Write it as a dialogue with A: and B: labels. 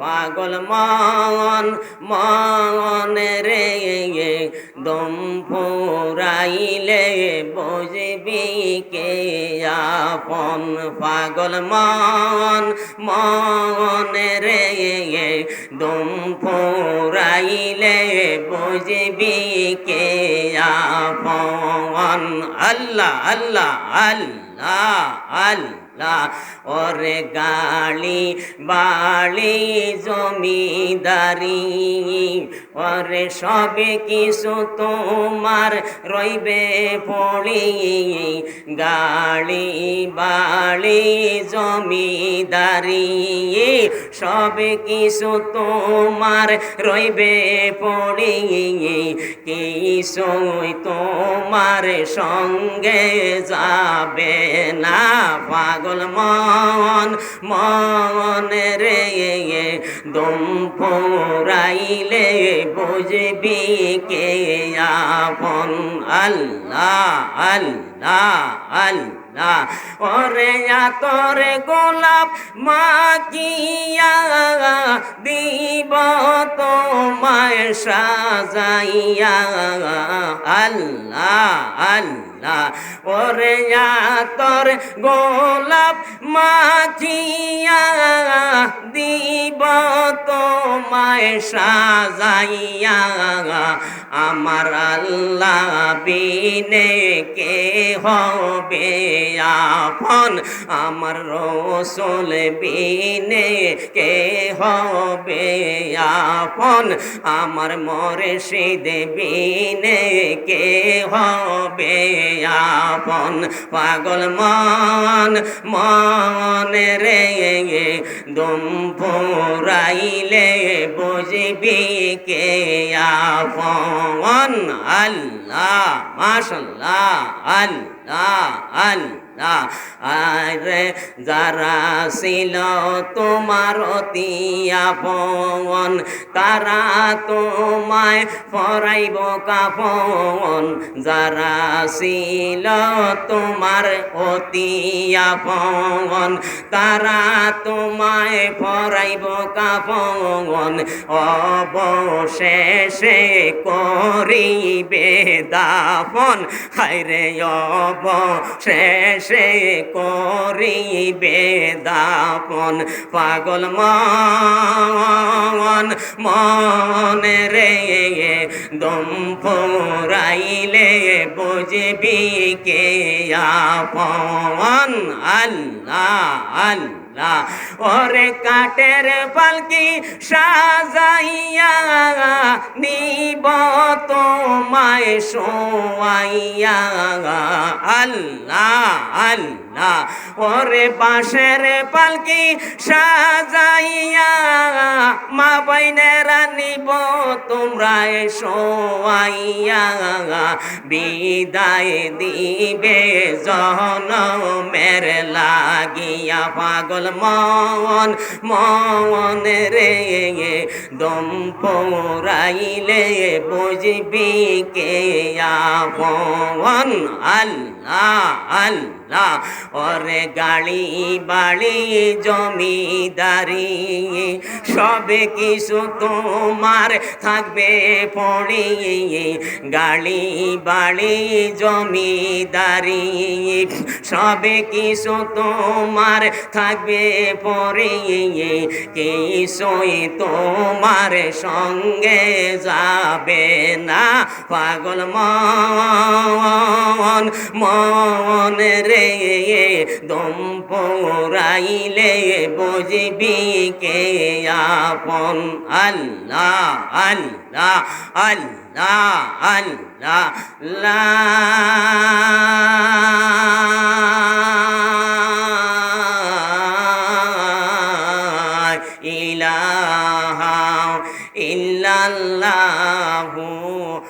A: পাগল মন মন রে দম ফুরাইলে বুঝবি কে আপন। পাগল মন মন রে দম ফুরাইলে বুঝবি কে আপন। আল্লাহ আল্লাহ আল্লাহ আল্লাহ। ওরে গালি বালি জমিদারি, ওরে সবে কিছু তোমার রইবে পড়ি। গালি বালি জমিদারি, সবে কিছু তোমার রইবে পড়ি। কিছুই তোমার সঙ্গে যাবে না, পাগল মন মন রে দম ফুরাইলে বুঝবি কে আপন? আল্লাহ আল্লাহ আল্লাহ। ওরে তোরে গোলাপ মাকিয়া দিব তোমায় সাজাইয়া। আল্লাহ আল্লাহ ওরে তোর গোলাপ মাখিয়া দিব তোমায় সাজাইয়া, আমার আল্লাহ বিনে কে হবে আপন? আমার রসুল বিনে কে হবে আপন? আমার মরে সে বিনে কে হবে আপন? পাগল মন মন রে, দম ফুরাইলে বুঝবি কে আল্লাহ মাশাল্লাহ আল্লাহ। আল্লাহ আরে যারা ছিল তোমার অতি আপন, তারা তোমায় পরাইব কাপন যারা ছিল তোমার অতি আপন, তারা তোমায় পরাইব কাপন অবশেষে করিবে দাপন হাইরে অবশেষে করিবে দাপন। পাগল মন মন রে, দম ফুরাইলে বুঝবি কে আপন? আল্লাহ আল্লাহ, ওরে কাটের পালকি সাজাইয়া নিব তোমায় শোয়াইয়া। আল্লাহ আল্লাহ ওরে পাশের পালকি সাজাইয়া। মা বাইনেরা নিব, তোমরা শোয়াইয়া বিদায় দিবে জনমের লাগিয়া। পাগল মন মন রে, দম পৌরাইলে বুঝবি কে আল্লাহ আল্লাহ। ওরে গাড়ি বাড়ি জমিদারি, সবে কিছু তোমার থাকবে পড়ি। গাড়ি বাড়ি জমিদারি, সবে কিছু তোমার থাকবে পরে কিছুই তোমার সঙ্গে যাবে না। পাগল মন মন রে, দম পৌরাইলে বুঝবি কে আপন? আল্লাহ আল্লাহ আল্লাহ আল্লাহ, লা ইলাহা ইল্লাল্লাহু